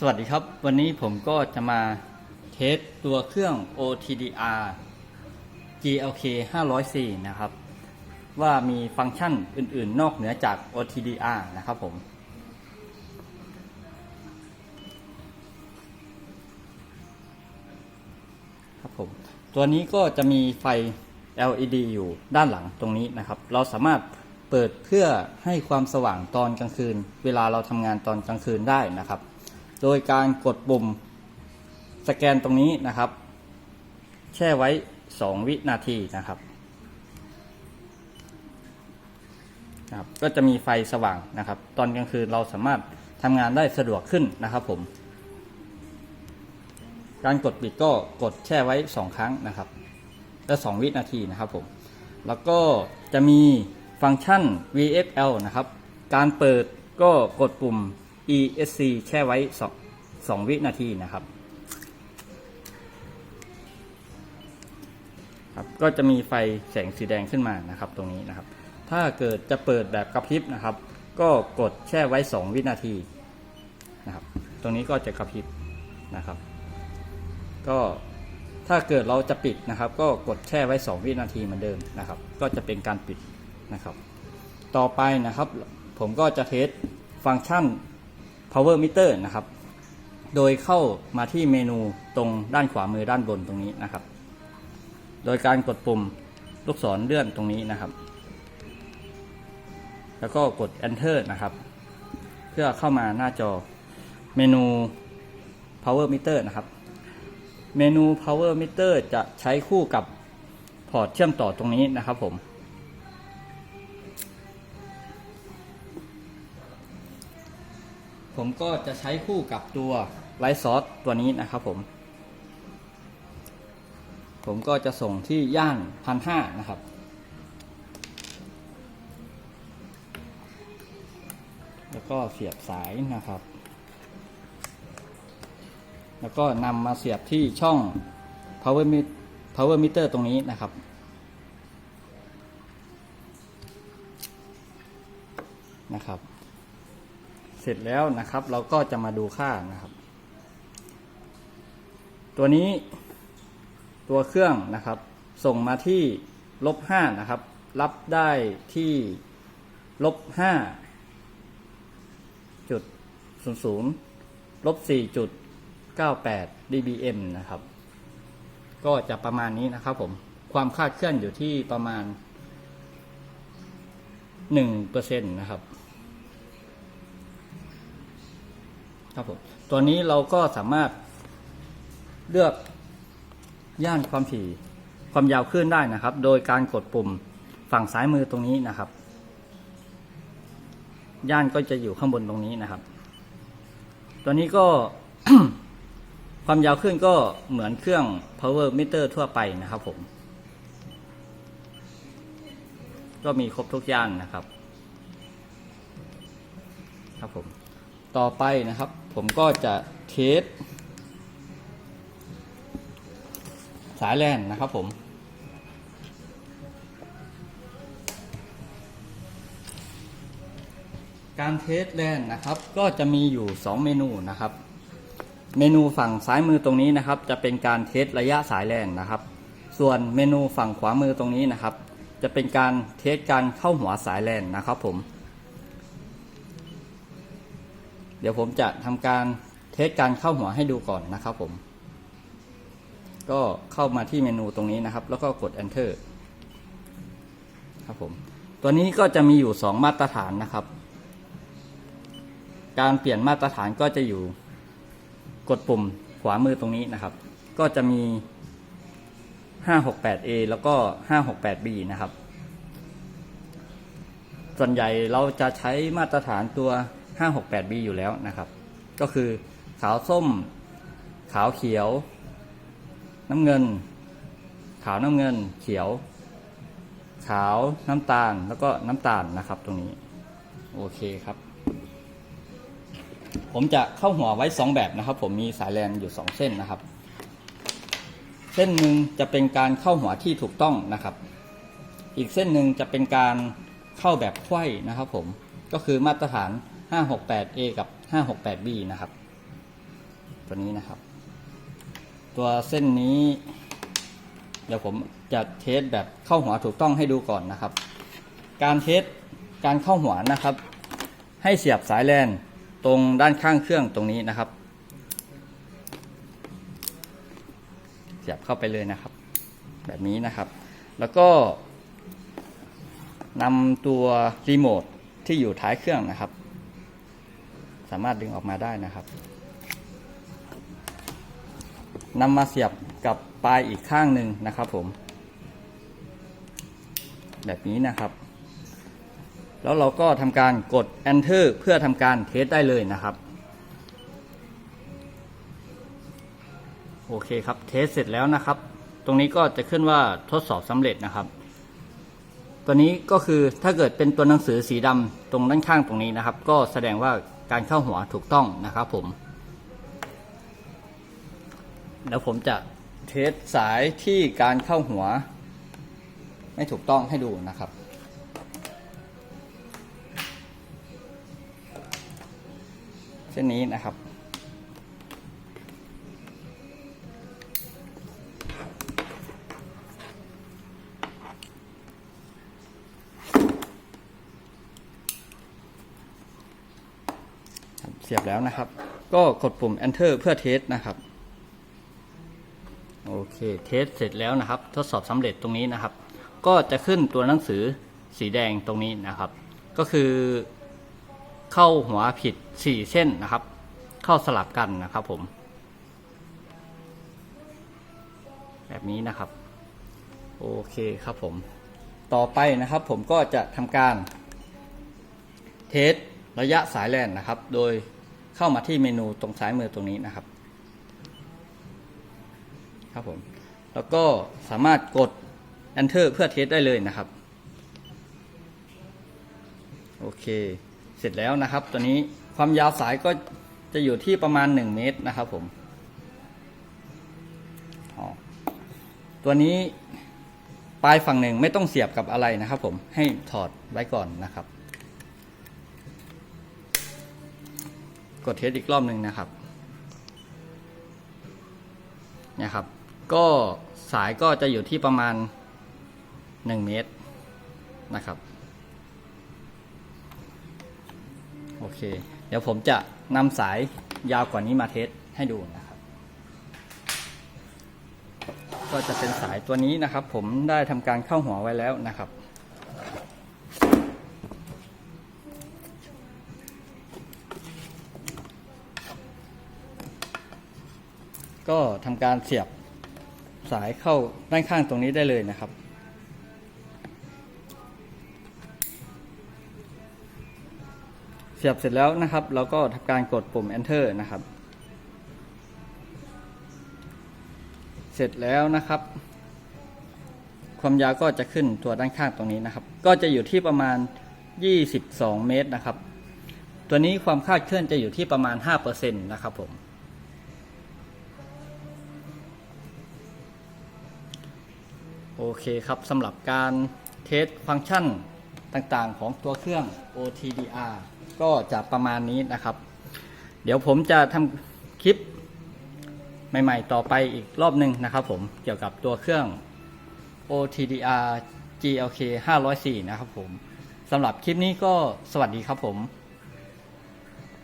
สวัสดีครับ วันนี้ผมก็จะมาเทสตัวเครื่อง OTDR GLK 500C นะครับ ว่ามีฟังก์ชันอื่น ๆ นอกเหนือจาก OTDR นะครับผม ครับผม ตัวนี้ก็จะมีไฟ LED อยู่ด้านหลังตรงนี้นะครับ เราสามารถเปิดเพื่อให้ความสว่างตอนกลางคืน เวลาเราทำงานตอนกลางคืนได้นะครับ โดยการกดปุ่มสแกนตรงนี้นะครับ แช่ไว้ 2 วินาทีนะครับนะครับ ก็จะมีไฟสว่างนะครับ ตอนกลางคืนเราสามารถทำงานได้สะดวกขึ้นนะครับผม การกดปิดก็กดแช่ไว้ 2 ครั้งนะครับและ2วินาทีนะครับผมแล้วก็จะมีฟังก์ชัน VFL นะครับ การเปิดก็กดปุ่ม ESC แช่ไว้2 2วินาทีนะครับครับ ก็จะมีไฟแสงสีแดงขึ้นมานะครับตรงนี้นะครับ ถ้าเกิดจะเปิดแบบกระพริบนะครับ ก็กดแช่ไว้ 2 วินาทีนะครับ ตรงนี้ก็จะกระพริบนะครับ ก็ถ้าเกิดเราจะปิดนะครับ ก็กดแช่ไว้ 2 วินาทีเหมือนเดิมนะครับ ก็จะเป็นการปิดนะครับ ต่อไปนะครับ ผมก็จะเทสฟังก์ชัน power meter นะครับ โดยเข้ามาที่เมนูตรงด้านขวามือด้านบนตรงนี้นะครับ โดยการกดปุ่มลูกศรเลื่อนตรงนี้นะครับ แล้วก็กด enter นะครับ เพื่อเข้ามาหน้าจอเมนู power meter นะครับ เมนู power meter จะใช้คู่กับพอร์ตเชื่อมต่อตรงนี้นะครับผม ผมก็จะใช้คู่กับตัวไลท์ซอสตัวนี้นะครับผม ผมก็จะส่งที่ย่านพันห้านะครับ แล้วก็เสียบสายนะครับ แล้วก็นำมาเสียบที่ช่อง power meter power meter ตรงนี้นะครับนะครับ ร็จแล้วนะครับ เราก็จะมาดูค่านะครับ ตัวนี้ตัวเครื่องนะครับ ส่งมาที่ลบห้านะครับ รับได้ที่ลบห้าจุดศูนย์ศูนย์ลบสี่จุด98 dBm นะครับ ก็จะประมาณนี้นะครับผม ความคาดเคลื่อนอยู่ที่ประมาณ1%นะครับ ครับผมตัวนี้เราก็สามารถเลือกย่านความถี่ความยาวคลื่นได้นะครับ โดยการกดปุ่มฝั่งซ้ายมือตรงนี้นะครับ ย่านก็จะอยู่ข้างบนตรงนี้นะครับ ตัวนี้ก็ความยาวขึ้นก็เหมือนเครื่อง power meter ทั่วไปนะครับผม ก็มีครบทุกย่านนะครับ ครับผม ต่อไปนะครับ ผมก็จะเทสสายแลนนะครับผม การเทสแลนนะครับก็จะมีอยู่ 2 เมนูนะครับ เมนูฝั่งซ้ายมือตรงนี้นะครับ จะเป็นการเทสระยะสายแลนนะครับ ส่วนเมนูฝั่งขวามือตรงนี้นะครับ จะเป็นการเทสการเข้าหัวสายแลนนะครับผม เดี๋ยวผมจะทำการเทสการเข้าหัวให้ดูก่อนนะครับผม ก็เข้ามาที่เมนูตรงนี้นะครับ แล้วก็กด enter ครับผม ตัวนี้ก็จะมีอยู่ 2 มาตรฐานนะครับ การเปลี่ยนมาตรฐานก็จะอยู่กดปุ่มขวามือตรงนี้นะครับ ก็จะมี 568A แล้วก็ 568B นะครับ ส่วนใหญ่เราจะใช้มาตรฐานตัว 568B อยู่แล้วนะครับ ก็คือขาวส้ม ขาวเขียว น้ำเงิน ขาวน้ำเงิน เขียว ขาวน้ำตาลแล้วก็น้ำตาลนะครับตรงนี้ โอเคครับ ผมจะเข้าหัวไว้ 2 แบบนะครับ ผมมีสายแลนอยู่ 2 เส้นนะครับ เส้นหนึ่งจะเป็นการเข้าหัวที่ถูกต้องนะครับ อีกเส้นหนึ่งจะเป็นการเข้าแบบไขว้นะครับ ผมก็คือมาตรฐาน 568A กับ 568B นะครับ ตัวนี้นะครับ ตัวเส้นนี้ เดี๋ยวผมจะเทสแบบเข้าหัวถูกต้องให้ดูก่อนนะครับ การเทสการเข้าหัวนะครับ ให้เสียบสายแลนตรงด้านข้างเครื่องตรงนี้นะครับ เสียบเข้าไปเลยนะครับ แบบนี้นะครับ แล้วก็นำตัวรีโมทที่อยู่ท้ายเครื่องนะครับ สามารถดึงออกมาได้นะครับนำมาเสียบกับปลายอีกข้างหนึ่งนะครับผม แบบนี้นะครับ แล้วเราก็ทำการกด enter เพื่อทำการเทสได้เลยนะครับ โอเคครับเทสเสร็จแล้วนะครับ ตรงนี้ก็จะขึ้นว่าทดสอบสำเร็จนะครับ ตัวนี้ก็คือถ้าเกิดเป็นตัวหนังสือสีดำตรงด้านข้างตรงนี้นะครับ ก็แสดงว่า การเข้าหัวถูกต้องนะครับผม แล้วผมจะเทสสายที่การเข้าหัว ไม่ถูกต้องให้ดูนะครับเช่นนี้นะครับ สียบแล้วนะครับ ก็กดปุ่ม enter เพื่อเทสนะครับ โอเค เทสเสร็จแล้วนะครับ ทดสอบสำเร็จตรงนี้นะครับ ก็จะขึ้นตัวหนังสือสีแดงตรงนี้นะครับ ก็คือเข้าหัวผิด 4 เส้นนะครับ เข้าสลับกันนะครับผม แบบนี้นะครับ โอเคครับผม ต่อไปนะครับผมก็จะทำการเทสระยะสายแลนนะครับ โดย เข้ามาที่เมนูตรงซ้ายมือตรงนี้นะครับ ครับผม แล้วก็สามารถกด enter เพื่อเทสได้เลยนะครับ โอเค เสร็จแล้วนะครับ ตัวนี้ความยาวสายก็จะอยู่ที่ประมาณ 1 เมตรนะครับผม ตัวนี้ปลายฝั่งหนึ่งไม่ต้องเสียบกับอะไรนะครับผม ให้ถอดไว้ก่อนนะครับ ดเทสอีกรอบหนึ่งนะครับเนี่ยครับ ก็สายก็จะอยู่ที่ประมาณ 1 เมตรนะครับ โอเค เดี๋ยวผมจะนำสายยาวกว่านี้มาเทสให้ดูนะครับ ก็จะเป็นสายตัวนี้นะครับ ผมได้ทำการเข้าหัวไว้แล้วนะครับ ก็ทำการเสียบสายเข้าด้านข้างตรงนี้ได้เลยนะครับ เสียบเสร็จแล้วนะครับ เราก็ทำการกดปุ่ม enter นะครับ เสร็จแล้วนะครับ ความยาวก็จะขึ้นตัวด้านข้างตรงนี้นะครับ ก็จะอยู่ที่ประมาณ 22 เมตรนะครับ ตัวนี้ความคาดเคลื่อนจะอยู่ที่ประมาณ 5%นะครับผม โอเคครับสำหรับการเทสฟังก์ชันต่างๆ ของตัวเครื่อง OTDR ก็จะประมาณนี้นะครับ เดี๋ยวผมจะทำคลิปใหม่ๆ ต่อไปอีกรอบหนึ่งนะครับผมเกี่ยวกับตัวเครื่อง OTDR GLK 504 นะครับผมสำหรับคลิปนี้ก็สวัสดีครับผม